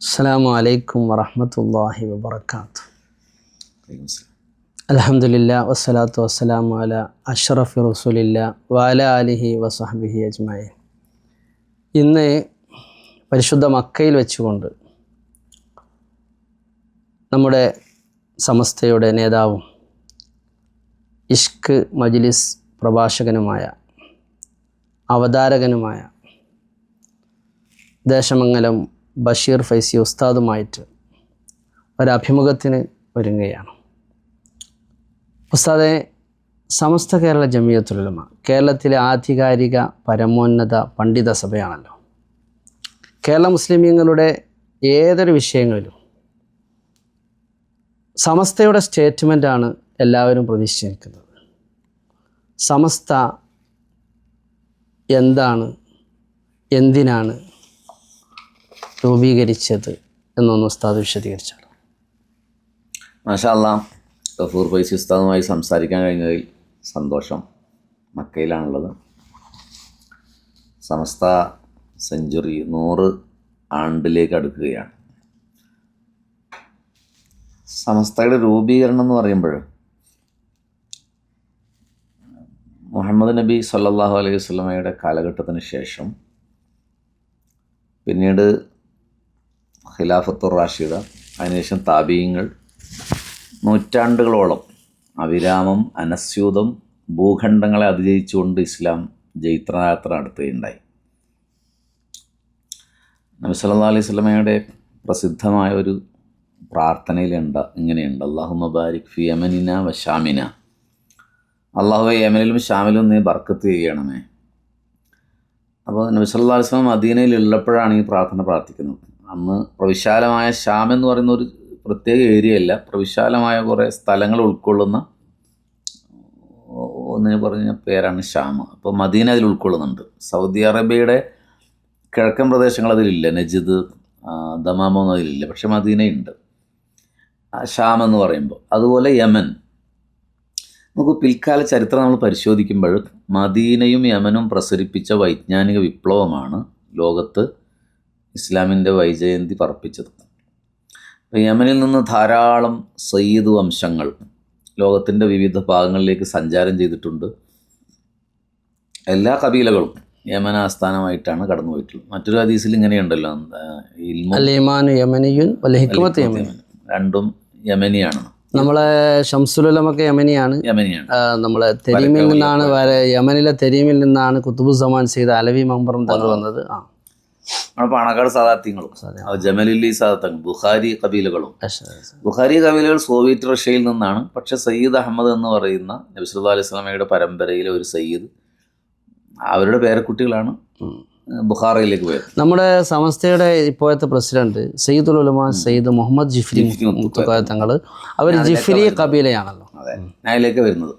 السلام عليكم ورحمة الله وبركاته الحمد لله والصلاة والسلام على أشرف رسول الله وعلى آله وصحبه أجمعين ഇന്ന് പരിശുദ്ധ മക്കയിൽ വെച്ചുകൊണ്ട് നമ്മുടെ സമസ്തയുടെ നേതാവും ഇഷ്ക് മജ്ലിസ് പ്രഭാഷകനുമായ അവതാരകനുമായ ദേശമംഗലം ബഷീർ ഫൈസി ഉസ്താദുമായിട്ട് ഒരഭിമുഖത്തിന് ഒരുങ്ങുകയാണ്. ഉസ്താദെ സമസ്ത കേരള ജമിയത്തുലമ കേരളത്തിലെ ആധികാരിക പരമോന്നത പണ്ഡിത സഭയാണല്ലോ. കേരള മുസ്ലിമീങ്ങളുടെ ഏതൊരു വിഷയങ്ങളിലും സമസ്തയുടെ സ്റ്റേറ്റ്മെന്റാണ് എല്ലാവരും പ്രതീക്ഷിച്ചിരിക്കുന്നത്. സമസ്ത എന്താണ് എന്തിനാണ് രൂപീകരിച്ചത് എന്നൊന്ന് ഉസ്താദ് വിശദീകരിച്ചാൽ മാഷാല്ല ഗഫൂർ ഫൈസി ഉസ്താദുമായി സംസാരിക്കാൻ കഴിഞ്ഞതിൽ സന്തോഷം. മക്കയിലാണുള്ളത്. സമസ്ത സെഞ്ചുറി നൂറ് ആണ്ടിലേക്ക് അടുക്കുകയാണ്. സമസ്തയുടെ രൂപീകരണം എന്ന് പറയുമ്പോൾ മുഹമ്മദ് നബി സല്ലാഹു അലൈഹി സ്വലമയുടെ കാലഘട്ടത്തിന് ശേഷം പിന്നീട് ഖിലാഫത്തുർ റാഷിദ അതിനുശേഷം താബീയങ്ങൾ നൂറ്റാണ്ടുകളോളം അവിരാമം അനസ്യൂതം ഭൂഖണ്ഡങ്ങളെ അതിജയിച്ചുകൊണ്ട് ഇസ്ലാം ജൈത്രയാത്ര നടത്തുകയുണ്ടായി. നബി സല്ലല്ലാഹു അലൈഹി സ്വലമയുടെ പ്രസിദ്ധമായ ഒരു പ്രാർത്ഥനയിലുണ്ട് ഇങ്ങനെയുണ്ട്. അള്ളാഹു മബാരിക് ഫി യമനിന വ ഷാമിന. അള്ളാഹു യമനിലും ഷാമിലും നീ ബർക്കത്ത് ചെയ്യണമേ. അപ്പോൾ നബി സല്ലല്ലാഹു അലൈഹി വസല്ലം മദീനയിൽ ഉള്ളപ്പോഴാണ് ഈ പ്രാർത്ഥന പ്രാർത്ഥിക്കുന്നത്. അന്ന് പ്രവിശാലമായ ശ്യാം എന്ന് പറയുന്ന ഒരു പ്രത്യേക ഏരിയ അല്ല. പ്രവിശാലമായ കുറേ സ്ഥലങ്ങൾ ഉൾക്കൊള്ളുന്ന ഒന്നിന് പറഞ്ഞ പേരാണ് ഷാം അപ്പോൾ മദീന അതിൽ ഉൾക്കൊള്ളുന്നുണ്ട്. സൗദി അറേബ്യയുടെ കിഴക്കൻ പ്രദേശങ്ങൾ അതിലില്ല. നജിദ് ആ, ദമാമോ ഒന്നും അതിലില്ല. പക്ഷെ മദീനയുണ്ട്. ഷാം എന്ന് പറയുമ്പോൾ. അതുപോലെ യമൻ. നമുക്ക് പിൽക്കാല ചരിത്രം നമ്മൾ പരിശോധിക്കുമ്പോൾ മദീനയും യമനും പ്രസരിപ്പിച്ച വൈജ്ഞാനിക വിപ്ലവമാണ് ലോകത്ത് ഇസ്ലാമിന്റെ വൈജയന്തി പറപ്പിച്ചത്. അപ്പോൾ യമനിൽ നിന്ന് ധാരാളം സയ്യിദ് വംശങ്ങൾ ലോകത്തിന്റെ വിവിധ ഭാഗങ്ങളിലേക്ക് സഞ്ചാരം ചെയ്തിട്ടുണ്ട്. എല്ലാ കബീലകളും യമന ആസ്ഥാനമായിട്ടാണ് കടന്നു പോയിട്ടുള്ളത് മറ്റൊരു ഹദീസിൽ ഇങ്ങനെയുണ്ടല്ലോ രണ്ടും യമനിയാണ്. നമ്മളെ ഷംസുലുലമൊക്കെ യമനിയാണ്. യമനിയാണ്. നമ്മളെ തെരീമിൽ നിന്നാണ് വരെ യമനിലെ തെരീമിൽ നിന്നാണ് കുത്തുബുസമാൻ ചെയ്ത അലവി മമ്പറം തങ്ങൾ വന്നത്. ആ. പാണക്കാട് സാദാത്യങ്ങളും ജമലില്ലി സാദാത്തങ്ങൾ ബുഹാരി കബീലകളും. ബുഹാരി കബീലകൾ സോവിയറ്റ് റഷ്യയിൽ നിന്നാണ്. പക്ഷെ സയ്യിദ് അഹമ്മദ് എന്ന് പറയുന്ന നബിസ്വല്ലാ അലൈഹി സ്വലാമയുടെ പരമ്പരയിലെ ഒരു സയ്യിദ്. അവരുടെ പേരക്കുട്ടികളാണ് ബുഹാറയിലേക്ക് പോയത്. നമ്മുടെ സമസ്തയുടെ ഇപ്പോഴത്തെ പ്രസിഡന്റ് സയ്യിദുൽ ഉലമ സയ്യിദ് മുഹമ്മദ് ജിഫ്രി തങ്ങൾ അവർ ജിഫ്രി കബീലയാണല്ലോ. അതെ. ഞാനിലേക്ക് വരുന്നത്.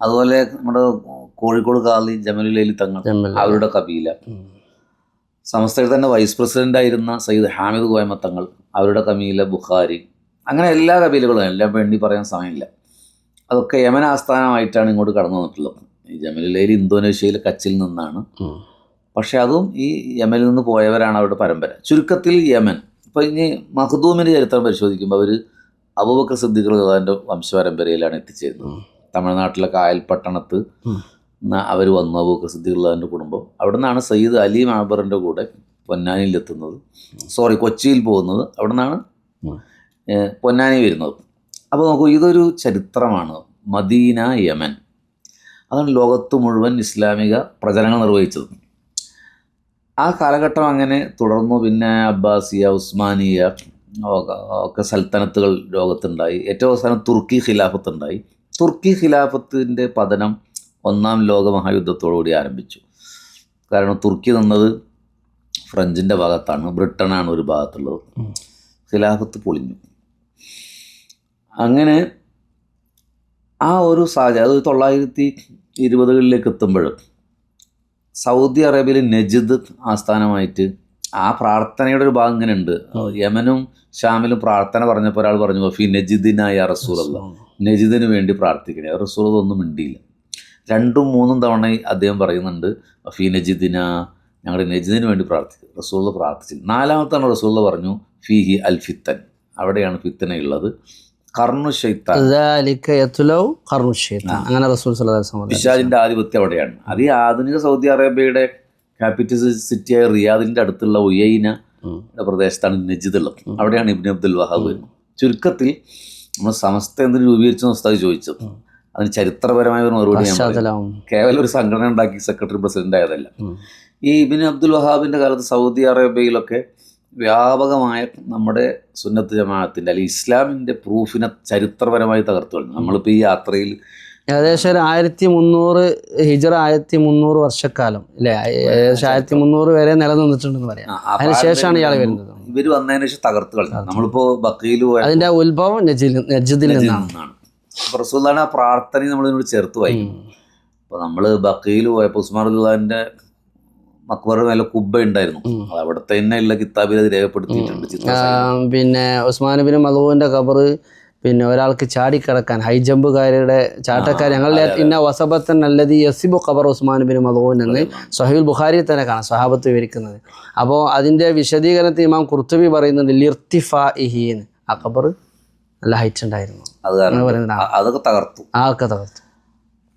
അതുപോലെ നമ്മുടെ കോഴിക്കോട് കാലി ജമലുലൈലി തങ്ങൾ അവരുടെ കബീല. ഉം. സംസ്ഥയിൽ തന്നെ വൈസ് പ്രസിഡന്റ് ആയിരുന്ന സയ്യിദ് ഹാമിദ് ഗോയമ തങ്ങൾ അവരുടെ കബീല ബുഖാരി അങ്ങനെ എല്ലാ കബീലകളും എല്ലാം വേണ്ടി പറയാൻ സമയമില്ല അതൊക്കെ യമൻ ആസ്ഥാനമായിട്ടാണ് ഇങ്ങോട്ട് കടന്നു വന്നിട്ടുള്ളത് ഈ ജമലുലൈലി ഇന്തോനേഷ്യയിലെ കച്ചിൽ നിന്നാണ്. പക്ഷേ അതും ഈ യമനിൽ നിന്ന് പോയവരാണ് അവരുടെ പരമ്പര ചുരുക്കത്തിൽ യമൻ ഇപ്പോൾ ഇനി മഹദൂമിന്റെ ചരിത്രം പരിശോധിക്കുമ്പോൾ അവർ അബൂബക്കർ സിദ്ധികൾ അതിന്റെ വംശപരമ്പരയിലാണ് എത്തിച്ചേരുന്നത് തമിഴ്നാട്ടിലെ കായൽ പട്ടണത്ത്. അവർ വന്നു അബൂബക്കർ സിദ്ദീഖ് കുടുംബം. അവിടെ നിന്നാണ് സയ്യിദ് അലി മാബറിന്റെ കൂടെ പൊന്നാനിയിലെത്തുന്നത്. സോറി കൊച്ചിയിൽ പോകുന്നത്. അവിടെ നിന്നാണ് പൊന്നാനി വരുന്നത്. അപ്പോൾ നോക്കൂ ഇതൊരു ചരിത്രമാണ്. Medina Yemen. അതാണ് ലോകത്ത് മുഴുവൻ ഇസ്ലാമിക പ്രചരണങ്ങൾ നിർവഹിച്ചത്. ആ കാലഘട്ടം അങ്ങനെ തുടർന്നു. പിന്നെ അബ്ബാസിയ ഉസ്മാനിയ ഒക്കെ- സൽത്തനത്തുകൾ ലോകത്തുണ്ടായി. ഏറ്റവും അവസാനം തുർക്കി ഖിലാഫത്ത് ഉണ്ടായി തുർക്കി ഖിലാഫത്തിന്റെ പതനം ഒന്നാം ലോക മഹായുദ്ധത്തോടുകൂടി ആരംഭിച്ചു. കാരണം തുർക്കി നിന്നത് ഫ്രഞ്ചിന്റെ ഭാഗത്താണ് ബ്രിട്ടനാണ് ഒരു ഭാഗത്തുള്ളത്. ഖിലാഫത്ത് പൊളിഞ്ഞു. അങ്ങനെ ആ ഒരു സാഹചര്യം അത് തൊള്ളായിരത്തി ഇരുപതുകളിലേക്ക് എത്തുമ്പോൾ സൗദി അറേബ്യയിലെ നജിദ് ആസ്ഥാനമായിട്ട് ആ പ്രാർത്ഥനയുടെ ഒരു ഭാഗം ഇങ്ങനെ ഉണ്ട്. യമനും ഷാമിലും പ്രാർത്ഥന പറഞ്ഞപ്പോൾ ഒരാൾ പറഞ്ഞു ഫി നജിദിനായ റസൂലല്ല. നജിദിന് വേണ്ടി പ്രാർത്ഥിക്കണേ. റസൂൽ ഒന്നും മിണ്ടിയില്ല. രണ്ടും മൂന്നും തവണ അദ്ദേഹം പറയുന്നുണ്ട് ഫി നജിദിന ഞങ്ങളുടെ നജിദിന് വേണ്ടി പ്രാർത്ഥിച്ചു റസൂള്ള പ്രാർത്ഥിച്ചു നാലാമത്താണ് റസൂള്ള പറഞ്ഞു ഫിഹി അൽ ഫിത്തൻ. അവിടെയാണ് ഫിത്തനയുള്ളത്. പിശാജിന്റെ ആധിപത്യം അവിടെയാണ്. അത് ഈ ആധുനിക സൗദി അറേബ്യയുടെ ക്യാപിറ്റൽ സിറ്റിയായ റിയാദിന്റെ അടുത്തുള്ള ഉയൈന. പ്രദേശത്താണ് നജിദ് ഉള്ളത്. അവിടെയാണ് ഇബ്നു അബ്ദുൽ വഹാബ് ചുരുക്കത്തിൽ നമ്മൾ സമസ്ത എന്തിനു രൂപീകരിച്ചു ഉസ്താദ് ചോദിച്ചത് അതിന് ചരിത്രപരമായ ഒരു മറുപടി കേവലം ഒരു സംഘടന ഉണ്ടാക്കി സെക്രട്ടറി പ്രസിഡന്റ് ആയതല്ല. ഈ ഇബിൻ അബ്ദുൽ വഹാബിന്റെ കാലത്ത് സൗദി അറേബ്യയിലൊക്കെ വ്യാപകമായ നമ്മുടെ സുന്നത്ത് ജമാഅത്തിന്റെ അല്ലെങ്കിൽ ഇസ്ലാമിന്റെ പ്രൂഫിനെ ചരിത്രപരമായി തകർത്തു കളഞ്ഞു. നമ്മളിപ്പോൾ ഈ യാത്രയിൽ ഏകദേശം ഒരു ആയിരത്തി മുന്നൂറ് ഹിജറ ആയിരത്തി മുന്നൂറ് വർഷക്കാലം അല്ലേ? ഏകദേശം ആയിരത്തി മുന്നൂറ് വരെ നിലനിന്നിട്ടുണ്ടെന്ന് പറയാം. ആ, ആ ശേഷമാണ് ഇയാൾ വരുന്നത്. ഇവർ വന്നതിന് ശേഷം തകർത്ത് കളഞ്ഞു. നമ്മളിപ്പോ ബക്കയിൽ പോയ അതിന്റെ ഉത്ഭവം നജിദിൽ നിന്നാണ്. നിന്നാണ് അപ്പൊ റസൂലാണ് ആ പ്രാർത്ഥനയും നമ്മൾ ഇതിനോട് ചേർത്ത് വായിക്കും അപ്പൊ നമ്മൾ ബക്കയിൽ പോയപ്പോ ഉസ്മാൻ അള്ളാഹിന്റെ മക്ബറ നല്ല കുബ്ബ ഉണ്ടായിരുന്നു. അത് അവിടുത്തെ തന്നെ ഉള്ള കിതാബിൽ അത് രേഖപ്പെടുത്തിയിട്ടുണ്ട് പിന്നെ ഉസ്മാൻ ബിൻ മലൂവിന്റെ കബറ് പിന്നെ ഒരാൾക്ക് ചാടിക്കിടക്കാൻ ഹൈ ജമ്പുകാരുടെ ചാട്ടക്കാർ ഞങ്ങളുടെ ഇന്ന വസബത്തൻ അല്ലതി യസിബു ഖബർ ഉസ്മാൻ ബിൻ മലൂൻ എന്ന് സഹീൽ ബുഖാരിയിൽ തന്നെ കാണാം സ്വഹാബത്ത് വിവരിക്കുന്നത്. അപ്പോൾ അതിന്റെ വിശദീകരണത്തിൽ ഇമാം കുർത്തുബി പറയുന്നുണ്ട് ലിർത്തിഫ ഇഹീൻ ആ ഖബർ നല്ല ഹൈറ്റ് ഉണ്ടായിരുന്നു. അതൊക്കെ തകർത്തു. ആ ഒക്കെ തകർത്തു.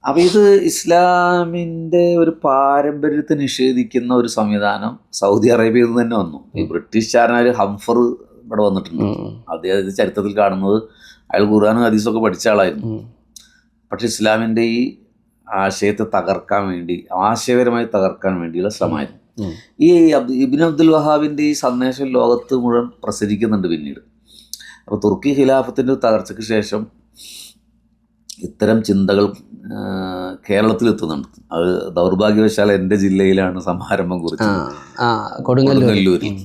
അപ്പൊ ഇത് ഇസ്ലാമിന്റെ ഒരു പാരമ്പര്യത്തെ നിഷേധിക്കുന്ന ഒരു സംവിധാനം സൗദി അറേബ്യയിൽ നിന്ന് തന്നെ വന്നു. ഈ ബ്രിട്ടീഷുകാരനായ ഹംഫർ ഇവിടെ വന്നിട്ടുണ്ട്. അദ്ദേഹം ഇത് ചരിത്രത്തിൽ കാണുന്നത് അയാൾ ഖുർആാനും ഹദീസൊക്കെ പഠിച്ച ആളായിരുന്നു. പക്ഷെ ഇസ്ലാമിന്റെ ഈ ആശയത്തെ തകർക്കാൻ വേണ്ടി ആശയപരമായി തകർക്കാൻ വേണ്ടിയുള്ള ശ്രമമായിരുന്നു. ഈ ഇബിൻ അബ്ദുൽ വഹാബിന്റെ ഈ സന്ദേശം ലോകത്ത് മുഴുവൻ പ്രസരിക്കുന്നുണ്ട് പിന്നീട്. അപ്പോൾ തുർക്കി ഖിലാഫത്തിന്റെ തകർച്ചയ്ക്ക് ശേഷം ഇത്തരം ചിന്തകൾ കേരളത്തിലെത്തുന്നുണ്ട്. അത് ദൗർഭാഗ്യവശാൽ എന്റെ ജില്ലയിലാണ് സമാരംഭം കുറിച്ചത്. കൊടുങ്ങല്ലൂരിൽ